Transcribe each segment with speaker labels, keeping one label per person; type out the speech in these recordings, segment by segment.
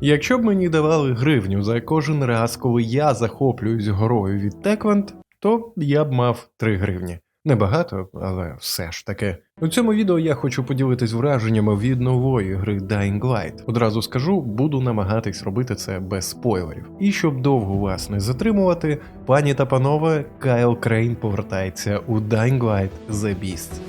Speaker 1: Якщо б мені давали гривню за кожен раз, коли я захоплююсь горою від Теквент, то я б мав 3 гривні. Небагато, але все ж таки. У цьому відео я хочу поділитись враженнями від нової гри Dying Light. Одразу скажу, буду намагатись робити це без спойлерів. І щоб довго вас не затримувати, пані та панове, Кайл Крейн повертається у Dying Light The Beast.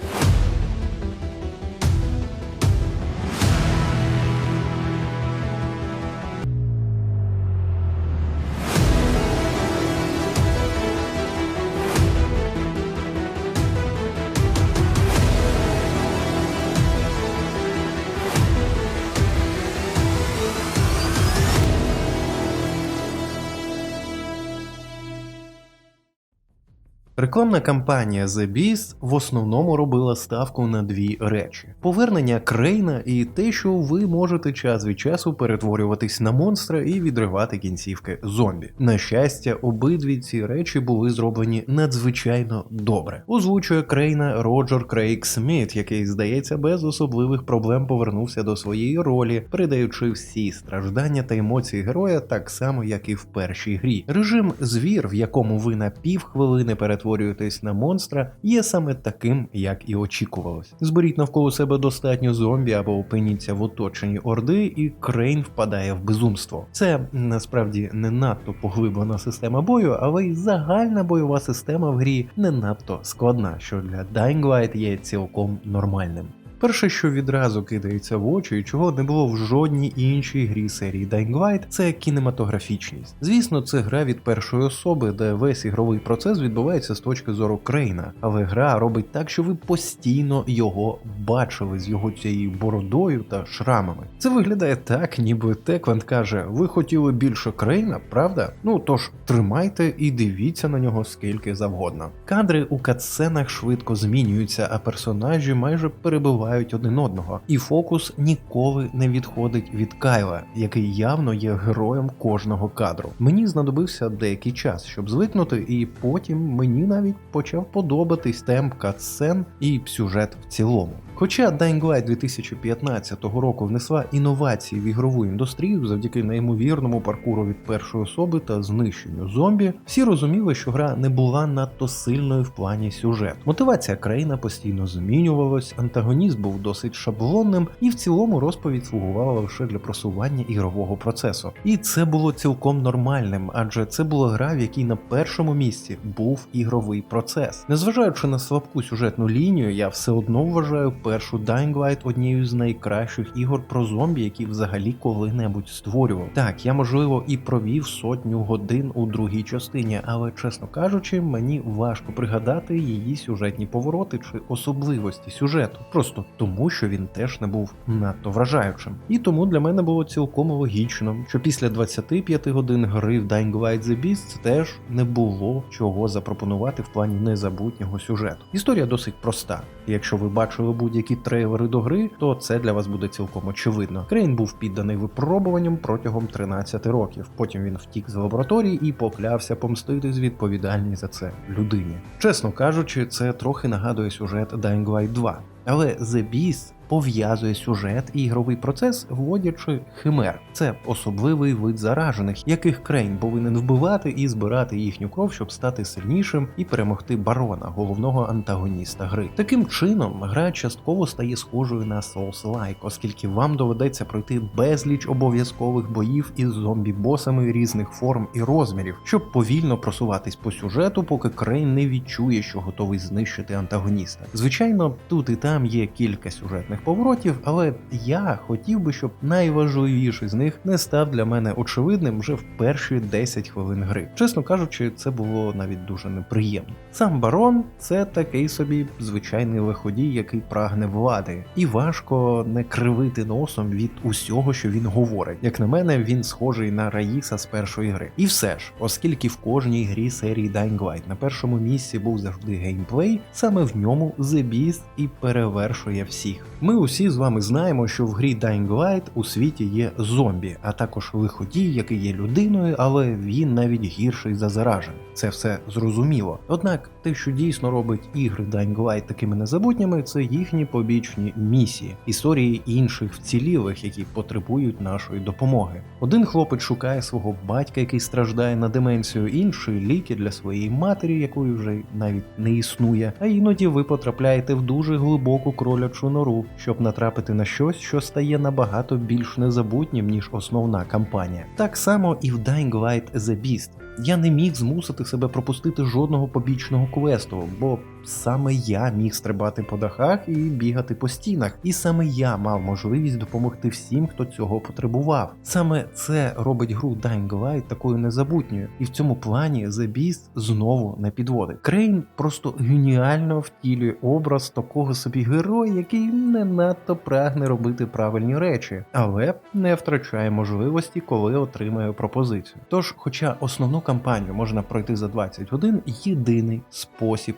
Speaker 1: Рекламна кампанія The Beast в основному робила ставку на дві речі: повернення Крейна і те, що ви можете час від часу перетворюватись на монстра і відривати кінцівки зомбі. На щастя, обидві ці речі були зроблені надзвичайно добре. Озвучує Крейна Роджер Крейг Сміт, який, здається, без особливих проблем повернувся до своєї ролі, передаючи всі страждання та емоції героя так само, як і в першій грі. Режим звір, в якому ви на півхвилини перетворюєтесь на монстра, є саме таким, як і очікувалось. Зберіть навколо себе достатньо зомбі або опиніться в оточенні орди, і Крейн впадає в безумство. Це насправді не надто поглиблена система бою, але й загальна бойова система в грі не надто складна, що для Dying Light є цілком нормальним. Перше, що відразу кидається в очі, і чого не було в жодній іншій грі серії Dying Light, це кінематографічність. Звісно, це гра від першої особи, де весь ігровий процес відбувається з точки зору Крейна, але гра робить так, що ви постійно його бачили з його цією бородою та шрамами. Це виглядає так, ніби Теквент каже: ви хотіли більше Крейна, правда? Ну тож тримайте і дивіться на нього скільки завгодно. Кадри у катсценах швидко змінюються, а персонажі майже перебувають один одного, і фокус ніколи не відходить від Кайла, який явно є героєм кожного кадру. Мені знадобився деякий час, щоб звикнути, і потім мені навіть почав подобатись темп катсцен і сюжет в цілому. Хоча Dying Light 2015 року внесла інновації в ігрову індустрію завдяки неймовірному паркуру від першої особи та знищенню зомбі, всі розуміли, що гра не була надто сильною в плані сюжету. Мотивація країна постійно змінювалась, антагоніст був досить шаблонним, і в цілому розповідь слугувала лише для просування ігрового процесу. І це було цілком нормальним, адже це була гра, в якій на першому місці був ігровий процес. Незважаючи на слабку сюжетну лінію, я все одно вважаю першу Dying Light однією з найкращих ігор про зомбі, які взагалі коли-небудь створював. Так, я можливо і провів сотню годин у другій частині, але чесно кажучи, мені важко пригадати її сюжетні повороти чи особливості сюжету, просто тому, що він теж не був надто вражаючим. І тому для мене було цілком логічно, що після 25 годин гри в Dying Light The Beast теж не було чого запропонувати в плані незабутнього сюжету. Історія досить проста. Якщо ви бачили будь-які трейлери до гри, то це для вас буде цілком очевидно. Крейн був підданий випробуванням протягом 13 років. Потім він втік з лабораторії і поклявся помститись відповідальній за це людині. Чесно кажучи, це трохи нагадує сюжет Dying Light 2. Але The Beast пов'язує сюжет і ігровий процес, вводячи химер. Це особливий вид заражених, яких Крейн повинен вбивати і збирати їхню кров, щоб стати сильнішим і перемогти барона, головного антагоніста гри. Таким чином, гра частково стає схожою на Souls-like, оскільки вам доведеться пройти безліч обов'язкових боїв із зомбі-босами різних форм і розмірів, щоб повільно просуватись по сюжету, поки Крейн не відчує, що готовий знищити антагоніста. Звичайно, тут і там є кілька сюжетних поворотів, але я хотів би, щоб найважливіший з них не став для мене очевидним вже в перші 10 хвилин гри. Чесно кажучи, це було навіть дуже неприємно. Сам барон це такий собі звичайний лиходій, який прагне влади, і важко не кривити носом від усього, що він говорить. Як на мене, він схожий на Раїса з першої гри. І все ж, оскільки в кожній грі серії Dying Light на першому місці був завжди геймплей, саме в ньому The Beast і перевершує всіх. Ми усі з вами знаємо, що в грі Dying Light у світі є зомбі, а також лиходій, який є людиною, але він навіть гірший за заражен. Це все зрозуміло. Однак те, що дійсно робить ігри Dying Light такими незабутніми, це їхні побічні місії, історії інших вцілілих, які потребують нашої допомоги. Один хлопець шукає свого батька, який страждає на деменцію, інший ліки для своєї матері, якої вже навіть не існує. А іноді ви потрапляєте в дуже глибоку кролячу нору, щоб натрапити на щось, що стає набагато більш незабутнім, ніж основна кампанія. Так само і в Dying Light The Beast. Я не міг змусити себе пропустити жодного побічного квесту, бо саме я міг стрибати по дахах і бігати по стінах, і саме я мав можливість допомогти всім, хто цього потребував. Саме це робить гру Dying Light такою незабутньою, і в цьому плані The Beast знову не підводить. Крейн просто геніально втілює образ такого собі героя, який не надто прагне робити правильні речі, але не втрачає можливості, коли отримає пропозицію. Тож, хоча основну кампанію можна пройти за 20 годин, єдиний спосіб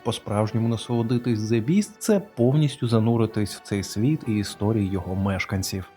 Speaker 1: по-справжньому насолодитись The Beast – це повністю зануритись в цей світ і історії його мешканців.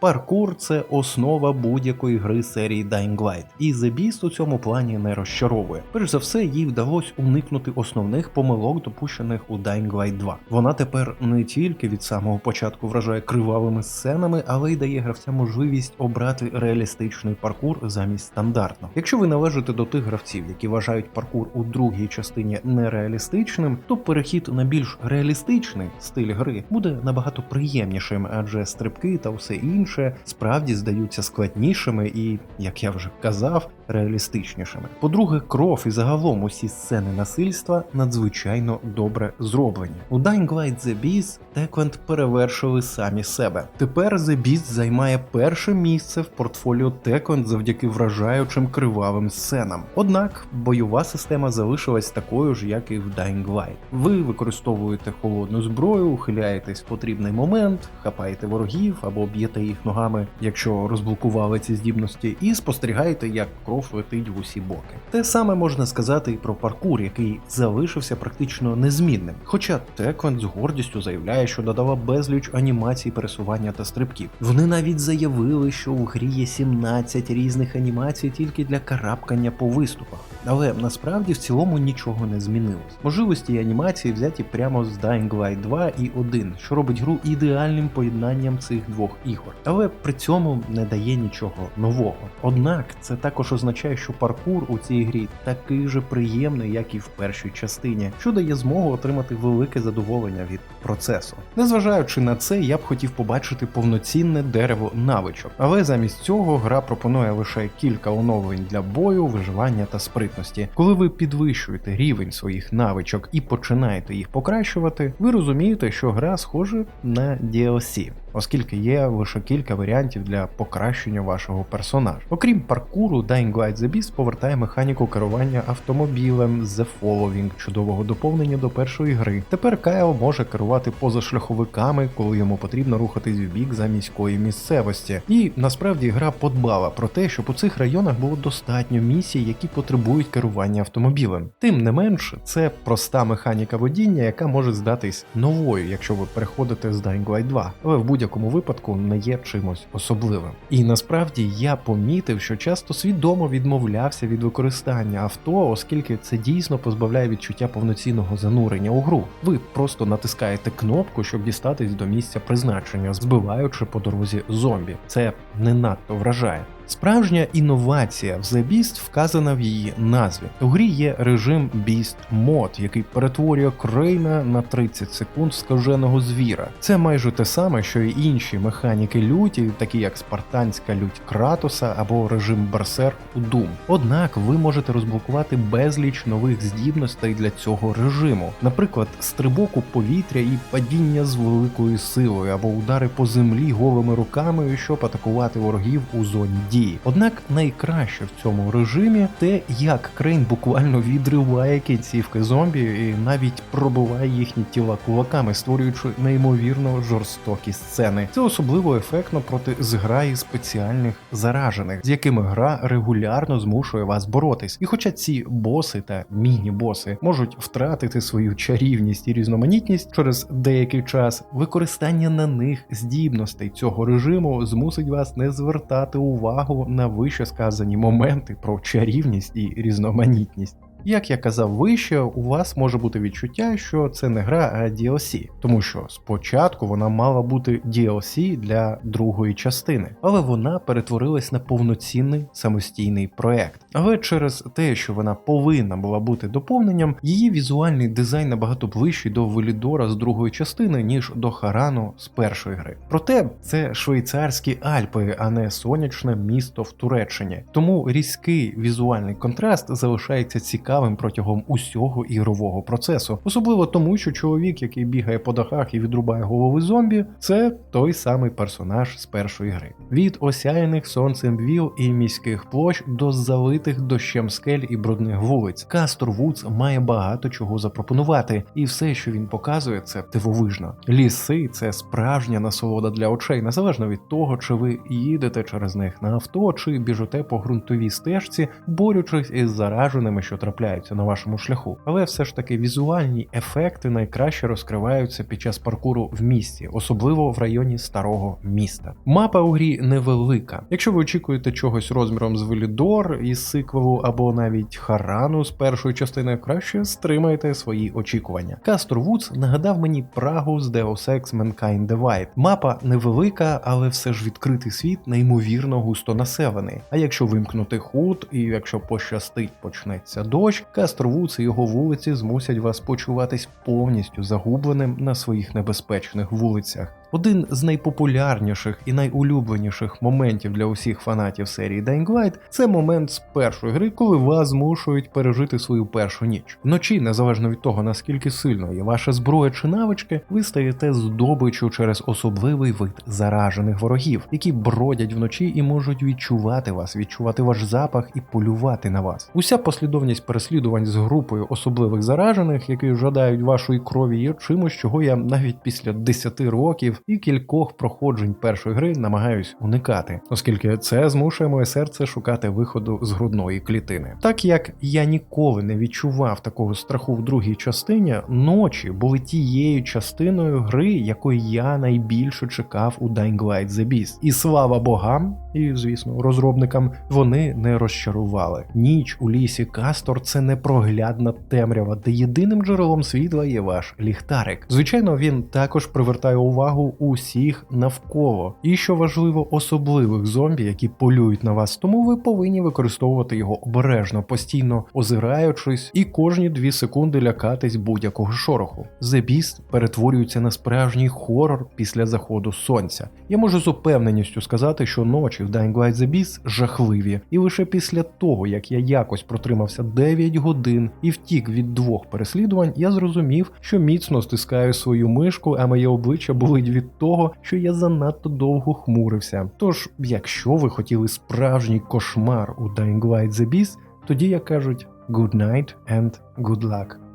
Speaker 1: Паркур це основа будь-якої гри серії Dying Light, і The Beast у цьому плані не розчаровує. Перш за все, їй вдалося уникнути основних помилок, допущених у Dying Light 2. Вона тепер не тільки від самого початку вражає кривавими сценами, але й дає гравцям можливість обрати реалістичний паркур замість стандартного. Якщо ви належите до тих гравців, які вважають паркур у другій частині нереалістичним, то перехід на більш реалістичний стиль гри буде набагато приємнішим, адже стрибки та все інше інше справді здаються складнішими і, як я вже казав, реалістичнішими. По-друге, кров і загалом усі сцени насильства надзвичайно добре зроблені. У Dying Light The Beast Techland перевершили самі себе. Тепер The Beast займає перше місце в портфоліо Techland завдяки вражаючим кривавим сценам. Однак бойова система залишилась такою ж, як і в Dying Light. Ви використовуєте холодну зброю, ухиляєтесь в потрібний момент, хапаєте ворогів або б'єте їх ногами, якщо розблокували ці здібності, і спостерігаєте, як кров летить в усі боки. Те саме можна сказати і про паркур, який залишився практично незмінним. Хоча Теквен з гордістю заявляє, що додала безліч анімацій пересування та стрибків. Вони навіть заявили, що у грі є 17 різних анімацій тільки для карабкання по виступах. Але насправді в цілому нічого не змінилось. Можливості анімації взяті прямо з Dying Light 2 і 1, що робить гру ідеальним поєднанням цих двох ігор, але при цьому не дає нічого нового. Однак це також означає, що паркур у цій грі такий же приємний, як і в першій частині, що дає змогу отримати велике задоволення від процесу. Незважаючи на це, я б хотів побачити повноцінне дерево навичок, але замість цього гра пропонує лише кілька оновлень для бою, виживання та спритності. Коли ви підвищуєте рівень своїх навичок і починаєте їх покращувати, ви розумієте, що гра схожа на DLC. Оскільки є лише кілька варіантів для покращення вашого персонажа. Окрім паркуру, Dying Light The Beast повертає механіку керування автомобілем The Following, чудового доповнення до першої гри. Тепер Кайл може керувати позашляховиками, коли йому потрібно рухатись в бік за міської місцевості. І насправді гра подбала про те, щоб у цих районах було достатньо місій, які потребують керування автомобілем. Тим не менш, це проста механіка водіння, яка може здатись новою, якщо ви переходите з Dying Light 2, але в будь-якому випадку не є чимось особливим. І насправді я помітив, що часто свідомо відмовлявся від використання авто, оскільки це дійсно позбавляє відчуття повноцінного занурення у гру. Ви просто натискаєте кнопку, щоб дістатись до місця призначення, збиваючи по дорозі зомбі. Це не надто вражає. Справжня інновація в The Beast вказана в її назві. У грі є режим Beast Mode, який перетворює Крейна на 30 секунд скаженого звіра. Це майже те саме, що й інші механіки люті, такі як спартанська лють Кратоса або режим Берсерк у Doom. Однак ви можете розблокувати безліч нових здібностей для цього режиму, наприклад, стрибок у повітря і падіння з великою силою, або удари по землі голими руками, щоб атакувати ворогів у зоні дії. Дії. Однак найкраще в цьому режимі те, як Крейн буквально відриває кінцівки зомбі і навіть пробиває їхні тіла кулаками, створюючи неймовірно жорстокі сцени. Це особливо ефектно проти зграї спеціальних заражених, з якими гра регулярно змушує вас боротись. І хоча ці боси та міні-боси можуть втратити свою чарівність і різноманітність через деякий час, використання на них здібностей цього режиму змусить вас не звертати увагу на вище сказані моменти про чарівність і різноманітність. Як я казав вище, у вас може бути відчуття, що це не гра, а DLC, тому що спочатку вона мала бути DLC для другої частини, але вона перетворилась на повноцінний самостійний проект. Але через те, що вона повинна була бути доповненням, її візуальний дизайн набагато ближчий до Велідора з другої частини, ніж до Харану з першої гри. Проте це швейцарські Альпи, а не сонячне місто в Туреччині. Тому різкий візуальний контраст залишається цікавим протягом усього ігрового процесу, особливо тому, що чоловік, який бігає по дахах і відрубає голови зомбі, це той самий персонаж з першої гри. Від осяяних сонцем віл і міських площ до залитих дощем скель і брудних вулиць. Кастор Вудс має багато чого запропонувати, і все, що він показує, це дивовижно. Ліси це справжня насолода для очей, незалежно від того, чи ви їдете через них на авто, чи біжите по ґрунтовій стежці, борючись із зараженими, що трапляються на вашому шляху. Але все ж таки візуальні ефекти найкраще розкриваються під час паркуру в місті, особливо в районі старого міста. Мапа у грі невелика. Якщо ви очікуєте чогось розміром з Велідор із сиквелу або навіть Харану з першої частини, краще стримайте свої очікування. Кастор Вудс нагадав мені Прагу з Deus Ex Mankind Divide. Мапа невелика, але все ж відкритий світ неймовірно густо населений. А якщо вимкнути худ, і якщо пощастить, почнеться дощ, Кастор Вудс і його вулиці змусять вас почуватись повністю загубленим на своїх небезпечних вулицях. Один з найпопулярніших і найулюбленіших моментів для усіх фанатів серії Dying Light – це момент з першої гри, коли вас змушують пережити свою першу ніч. Вночі, незалежно від того наскільки сильно є ваша зброя чи навички, ви стаєте здобиччю через особливий вид заражених ворогів, які бродять вночі і можуть відчувати вас, відчувати ваш запах і полювати на вас. Уся послідовність переслідувань з групою особливих заражених, які жадають вашої крові, є чимось, чого я навіть після 10 років і кількох проходжень першої гри намагаюсь уникати, оскільки це змушує моє серце шукати виходу з грудної клітини. Так як я ніколи не відчував такого страху в другій частині, ночі були тією частиною гри, якої я найбільше чекав у Dying Light The Beast. І слава богам, і звісно, розробникам вони не розчарували. Ніч у лісі Кастор це непроглядна темрява, де єдиним джерелом світла є ваш ліхтарик. Звичайно, він також привертає увагу усіх навколо, і що важливо, особливих зомбі, які полюють на вас. Тому ви повинні використовувати його обережно, постійно озираючись, і кожні дві секунди лякатись будь-якого шороху. The Beast перетворюється на справжній хорор після заходу сонця. Я можу з упевненістю сказати, що ночі в Dying Light The Beast жахливі, і лише після того, як я якось протримався 9 годин і втік від двох переслідувань, я зрозумів, що міцно стискаю свою мишку, а моє обличчя болить від того, що я занадто довго хмурився. Тож, якщо ви хотіли справжній кошмар у Dying Light The Beast, тоді як кажуть good night and good luck.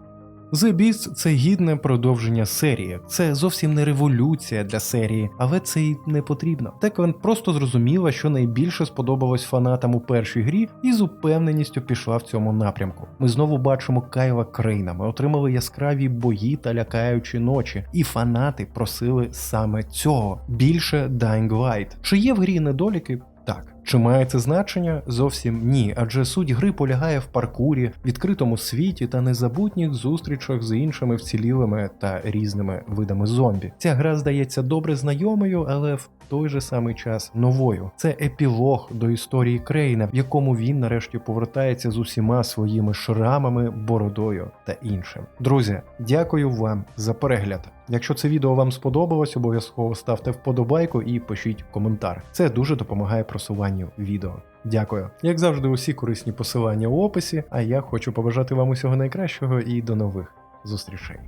Speaker 1: The Beast – це гідне продовження серії. Це зовсім не революція для серії, але це й не потрібно. Теквен просто зрозуміла, що найбільше сподобалось фанатам у першій грі, і з упевненістю пішла в цьому напрямку. Ми знову бачимо Кайла Крейна. Ми отримали яскраві бої та лякаючі ночі, і фанати просили саме цього. Більше Dying Light. Чи є в грі недоліки? Чи має це значення? Зовсім ні, адже суть гри полягає в паркурі, відкритому світі та незабутніх зустрічах з іншими вцілілими та різними видами зомбі. Ця гра здається добре знайомою, але в той же самий час новою. Це епілог до історії Крейна, в якому він нарешті повертається з усіма своїми шрамами, бородою та іншим. Друзі, дякую вам за перегляд. Якщо це відео вам сподобалось, обов'язково ставте вподобайку і пишіть коментар. Це дуже допомагає просуванню відео. Дякую. Як завжди, усі корисні посилання у описі, а я хочу побажати вам усього найкращого і до нових зустрічей.